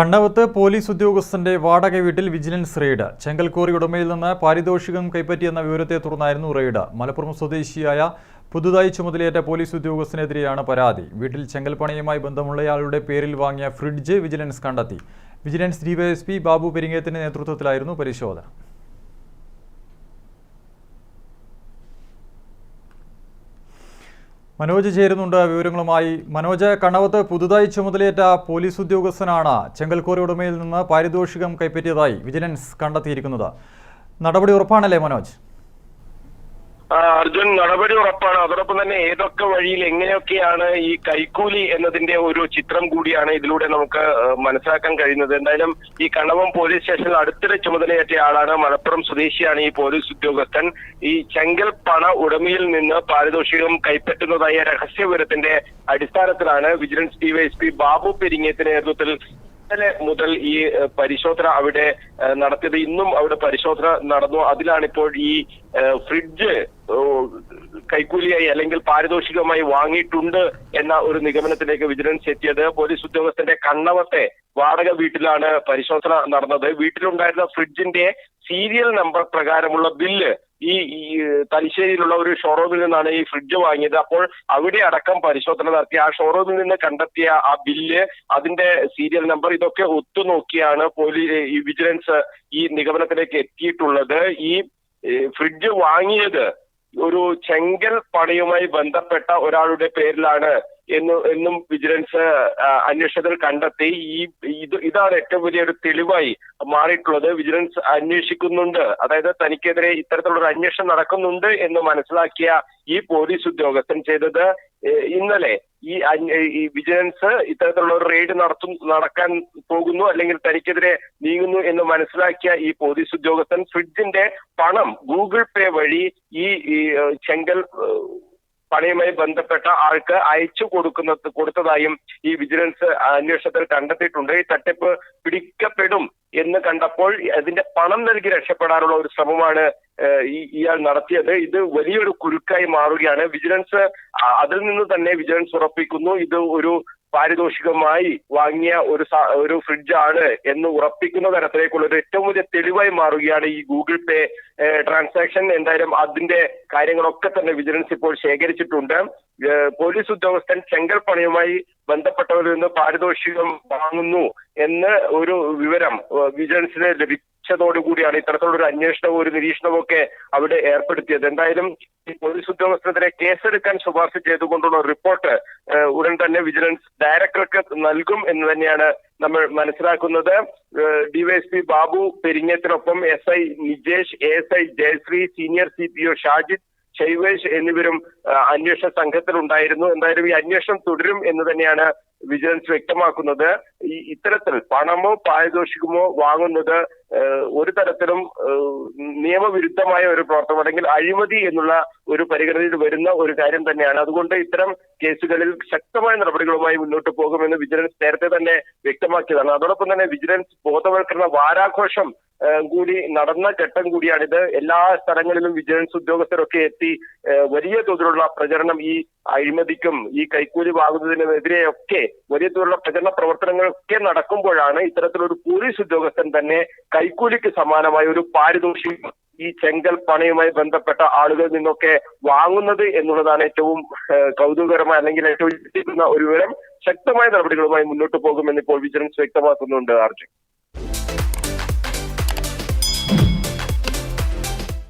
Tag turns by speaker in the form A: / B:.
A: കണ്ണവത്ത് police ഉദ്യോഗസ്ഥന്റെ വാടക വീട്ടിൽ വിജിലൻസ് റെയ്ഡ്. ചെങ്കൽക്കോറി ഉടമയിൽ നിന്ന് പാരിതോഷികം കൈപ്പറ്റിയെന്ന വിവരത്തെ തുടർന്നായിരുന്നു റെയ്ഡ്. മലപ്പുറം സ്വദേശിയായ പുതുതായി ചുമതലയേറ്റ പോലീസ് ഉദ്യോഗസ്ഥനെതിരെയാണ് പരാതി. വീട്ടിൽ ചെങ്കൽപ്പണയുമായി ബന്ധമുള്ളയാളുടെ പേരിൽ വാങ്ങിയ ഫ്രിഡ്ജ് വിജിലൻസ് കണ്ടെത്തി. വിജിലൻസ് ഡിവൈഎസ്പി ബാബു പെരിങ്ങേത്തിന്റെ നേതൃത്വത്തിലായിരുന്നു പരിശോധന. മനോജ് ചേരുന്നുണ്ട് വിവരങ്ങളുമായി. മനോജ് കണവത്ത് പുതുതായി ചുമതലയേറ്റ പോലീസ് ഉദ്യോഗസ്ഥനാണ് ചെങ്കൽക്കോറി ഉടമയിൽ നിന്ന് പാരിതോഷികം കൈപ്പറ്റിയതായി വിജിലൻസ് കണ്ടെത്തിയിരിക്കുന്നത്. നടപടി ഉറപ്പാണല്ലേ മനോജ്?
B: അർജുൻ നടപടി ഉറപ്പാണ്. അതോടൊപ്പം തന്നെ ഏതൊക്കെ വഴിയിൽ എങ്ങനെയൊക്കെയാണ് ഈ കൈക്കൂലി എന്നതിന്റെ ഒരു ചിത്രം കൂടിയാണ് ഇതിലൂടെ നമുക്ക് മനസ്സിലാക്കാൻ കഴിയുന്നത്. എന്തായാലും ഈ കണവം പോലീസ് സ്റ്റേഷനിൽ അടുത്തിടെ ചുമതലയേറ്റ ആളാണ് മലപ്പുറം സ്വദേശിയാണ് ഈ പോലീസ് ഉദ്യോഗസ്ഥൻ. ഈ ചെങ്കൽ പണ ഉടമയിൽ നിന്ന് പാരിതോഷികം കൈപ്പറ്റുന്നതായ രഹസ്യവിവരത്തിന്റെ അടിസ്ഥാനത്തിലാണ് വിജിലൻസ് ഡിവൈഎസ്പി ബാബു പെരിങ്ങത്തിന്റെ നേതൃത്വത്തിൽ ഇന്നലെ മുതൽ ഈ പരിശോധന അവിടെ നടത്തിയത്. ഇന്നും അവിടെ പരിശോധന നടന്നു. അതിലാണിപ്പോൾ ഈ ഫ്രിഡ്ജ് കൈക്കൂലിയായി അല്ലെങ്കിൽ പാരിതോഷികമായി വാങ്ങിയിട്ടുണ്ട് എന്ന ഒരു നിഗമനത്തിലേക്ക് വിജിലൻസ് എത്തിയത്. പോലീസ് ഉദ്യോഗസ്ഥന്റെ കണ്ണവത്തെ വാടക വീട്ടിലാണ് പരിശോധന നടന്നത്. വീട്ടിലുണ്ടായിരുന്ന ഫ്രിഡ്ജിന്റെ സീരിയൽ നമ്പർ പ്രകാരമുള്ള ബില്ല് ഈ തലശ്ശേരിയിലുള്ള ഒരു ഷോറൂമിൽ നിന്നാണ് ഈ ഫ്രിഡ്ജ് വാങ്ങിയത്. അപ്പോൾ അവിടെ അടക്കം പരിശോധന നടത്തി. ആ ഷോറൂമിൽ നിന്ന് കണ്ടെത്തിയ ആ ബില്ല് അതിന്റെ സീരിയൽ നമ്പർ ഇതൊക്കെ ഒത്തുനോക്കിയാണ് പോലീസ് ഈ വിജിലൻസ് ഈ നിഗമനത്തിലേക്ക് എത്തിയിട്ടുള്ളത്. ഈ ഫ്രിഡ്ജ് വാങ്ങിയത് ഒരു ചെങ്കൽ പണിയുമായി ബന്ധപ്പെട്ട ഒരാളുടെ പേരിലാണ് എന്ന് എന്നും വിജിലൻസ് അന്വേഷണത്തിൽ കണ്ടെത്തി ഈ ഇത് ഇതാണ് ഏറ്റവും വലിയൊരു തെളിവായി മാറിയിട്ടുള്ളത്. വിജിലൻസ് അന്വേഷിക്കുന്നുണ്ട്. അതായത് തനിക്കെതിരെ ഇത്തരത്തിലുള്ള ഒരു അന്വേഷണം നടക്കുന്നുണ്ട് എന്ന് മനസ്സിലാക്കിയ ഈ പോലീസ് ഉദ്യോഗസ്ഥൻ ചെയ്തത് ഇന്നലെ. ഈ വിജിലൻസ് ഇത്തരത്തിലുള്ള ഒരു റെയ്ഡ് നടത്തും നടക്കാൻ പോകുന്നു അല്ലെങ്കിൽ തനിക്കെതിരെ നീങ്ങുന്നു എന്ന് മനസ്സിലാക്കിയ ഈ പോലീസ് ഉദ്യോഗസ്ഥൻ ഫ്രിഡ്ജിന്റെ പണം ഗൂഗിൾ പേ വഴി ഈ ചെങ്കൽ പണിയുമായി ബന്ധപ്പെട്ട ആൾക്ക് അയച്ചു കൊടുക്കുന്ന കൊടുത്തതായും ഈ വിജിലൻസ് അന്വേഷണത്തിൽ കണ്ടെത്തിയിട്ടുണ്ട്. ഈ തട്ടിപ്പ് പിടിക്കപ്പെടും എന്ന് കണ്ടപ്പോൾ അതിന്റെ പണം നൽകി രക്ഷപ്പെടാനുള്ള ഒരു ശ്രമമാണ് ഇയാൾ നടത്തിയത്. ഇത് വലിയൊരു കുരുക്കായി മാറുകയാണ്. വിജിലൻസ് അതിൽ നിന്ന് തന്നെ വിജിലൻസ് ഉറപ്പിക്കുന്നു. ഇത് ഒരു പാരിതോഷികമായി വാങ്ങിയ ഒരു ഒരു ഫ്രിഡ്ജാണ് എന്ന് ഉറപ്പിക്കുന്ന തരത്തിലേക്കുള്ള ഒരു ഏറ്റവും വലിയ തെളിവായി മാറുകയാണ് ഈ ഗൂഗിൾ പേ ട്രാൻസാക്ഷൻ. എന്തായാലും അതിന്റെ കാര്യങ്ങളൊക്കെ തന്നെ വിജിലൻസ് ഇപ്പോൾ ശേഖരിച്ചിട്ടുണ്ട്. പോലീസ് ഉദ്യോഗസ്ഥൻ ചെങ്കൽ പണിയുമായി ബന്ധപ്പെട്ടവരിൽ നിന്ന് പാരിതോഷികം വാങ്ങുന്നു എന്ന് ഒരു വിവരം വിജിലൻസിന് വിജിലൻസിന് ലഭിച്ചതോടുകൂടിയാണ് ഇത്തരത്തിലുള്ള ഒരു അന്വേഷണവും ഒരു നിരീക്ഷണവും ഒക്കെ അവിടെ ഏർപ്പെടുത്തിയത്. എന്തായാലും ഈ പോലീസ് ഉദ്യോഗസ്ഥനെതിരെ കേസെടുക്കാൻ ശുപാർശ ചെയ്തുകൊണ്ടുള്ള റിപ്പോർട്ട് ഉടൻ തന്നെ വിജിലൻസ് ഡയറക്ടർക്ക് നൽകും എന്ന് തന്നെയാണ് നമ്മൾ മനസ്സിലാക്കുന്നത്. DYSP Babu പെരിങ്ങത്തിനൊപ്പം S I Nijesh S I Jayashree senior C P O Shajid Shaivesh എന്നിവരും അന്വേഷണ സംഘത്തിൽ ഉണ്ടായിരുന്നു എന്തായാലും ഈ അന്വേഷണം തുടരും എന്ന് തന്നെയാണ് വിജിലൻസ് വ്യക്തമാക്കുന്നത്. ഈ ഇത്തരത്തിൽ പണമോ പാരിതോഷികമോ വാങ്ങുന്നത് ഒരു തരത്തിലും നിയമവിരുദ്ധമായ ഒരു പ്രവർത്തനം അല്ലെങ്കിൽ അഴിമതി എന്നുള്ള ഒരു പരിഗണനയിൽ വരുന്ന ഒരു കാര്യം തന്നെയാണ്. അതുകൊണ്ട് ഇത്തരം കേസുകളിൽ ശക്തമായ നടപടികളുമായി മുന്നോട്ട് പോകുമെന്ന് വിജിലൻസ് നേരത്തെ തന്നെ വ്യക്തമാക്കിയതാണ്. അതോടൊപ്പം തന്നെ വിജിലൻസ് ബോധവൽക്കരണ വാരാഘോഷം കൂടി നടന്ന ഘട്ടം കൂടിയാണിത്. എല്ലാ സ്ഥലങ്ങളിലും വിജിലൻസ് ഉദ്യോഗസ്ഥരൊക്കെ എത്തി വലിയ തോതിലുള്ള പ്രചരണം ഈ അഴിമതിക്കും ഈ കൈക്കൂലി വാങ്ങുന്നതിനെതിരെയൊക്കെ വലിയ തോതിലുള്ള പ്രചരണ പ്രവർത്തനങ്ങളൊക്കെ നടക്കുമ്പോഴാണ് ഇത്തരത്തിലൊരു പോലീസ് ഉദ്യോഗസ്ഥൻ തന്നെ കൈക്കൂലിക്ക് സമാനമായ ഒരു പാരിതോഷികം ഈ ചെങ്കൽ പണയുമായി ബന്ധപ്പെട്ട ആളുകൾ നിന്നൊക്കെ വാങ്ങുന്നത് എന്നുള്ളതാണ് ഏറ്റവും കൗതുകകരമായ അല്ലെങ്കിൽ ഏറ്റവും ഒരു വിവരം. ശക്തമായ നടപടികളുമായി മുന്നോട്ട് പോകുമെന്ന് ഇപ്പോൾ വിജിലൻസ് വ്യക്തമാക്കുന്നുണ്ട് അർജുൻ